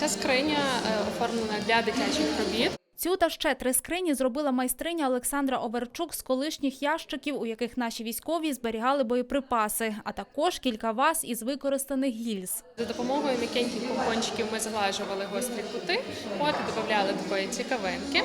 Ця скриня е, оформлена для дитячих робіт. Цю та ще три скрині зробила майстриня Олександра Оверчук з колишніх ящиків, у яких наші військові зберігали боєприпаси, а також кілька ваз із використаних гільз. За допомогою м'якеньких помпончиків ми зглажували гострі кути, от додавали такої цікавинки. Е,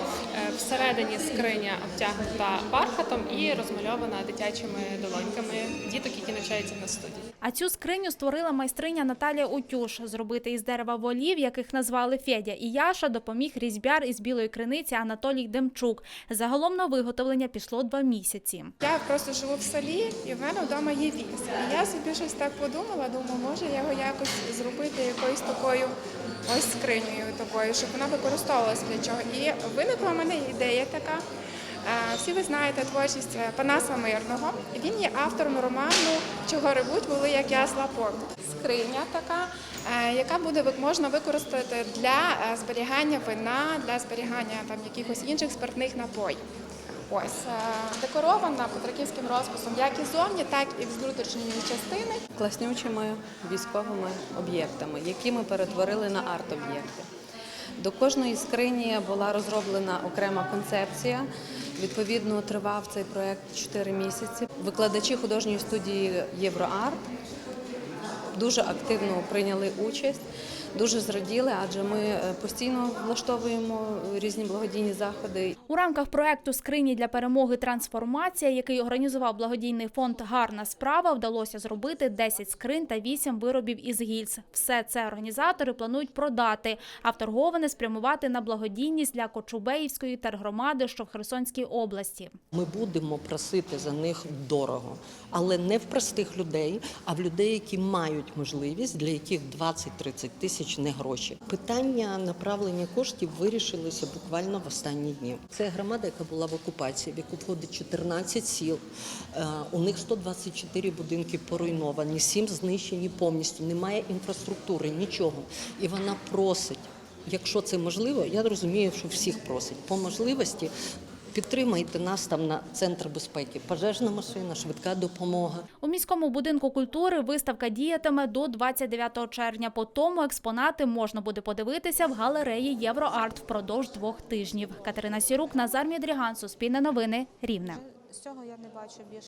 Всередині скриня обтягнута бархатом і розмальована дитячими долоньками діток, які навчаються на студії. А цю скриню створила майстриня Наталія Утюш. Зробити із дерева волів, яких назвали Федя і Яша, допоміг різьбяр із білої криниці Анатолій Демчук. Загалом на виготовлення пішло два місяці. Я просто живу в селі, і в мене вдома є віз. І я собі щось так подумала, думаю, може його якось зробити якоюсь такою ось скринею такою, щоб вона використовувалася для чого. І виникла в мене ідея така. Всі ви знаєте творчість е, Панаса Мирного. Він є автором роману Чого ревуть воли, як ясла порт. Скриня така, е, яка буде можна використати для е, зберігання вина, для зберігання там якихось інших спиртних напоїв. Ось декорована потраківським розписом як і зовні, так і внутрішньої частини. класнючими військовими об'єктами, які ми перетворили на арт-об'єкти. До кожної скрині була розроблена окрема концепція. Відповідно, тривав цей проект 4 місяці. Викладачі художньої студії Євроарт дуже активно прийняли участь, дуже зраділи, адже ми е, постійно влаштовуємо різні благодійні заходи У рамках проекту Скрині для перемоги трансформація, який організував благодійний фонд Гарна справа, вдалося зробити 10 скринь та 8 виробів із гільз. Все це організатори планують продати, а вторговане спрямувати на благодійність для Кочубеївської тергромади, що в Херсонській області. Ми будемо просити за них дорого, але не в простих людей, а в людей, які мають можливість, для яких 20-30 тисяч не гроші. Питання направлення коштів вирішилося буквально в останні дні. Це громада, яка була в окупації, в яку входить 14 сіл. Е, У них 124 будинки поруйновані, 7 знищені повністю. Немає інфраструктури, нічого. І вона просить. Якщо це можливо, я розумію, що всіх просить по можливості. Підтримайте нас там на центр безпеки, пожежна машина, швидка допомога. У міському будинку культури виставка діятиме до 29 червня. По тому експонати можна буде подивитися в галереї Євроарт впродовж двох тижнів. Катерина Сірук, Назар Мідріган, Суспільне новини, Рівне. З цього я не бачу більш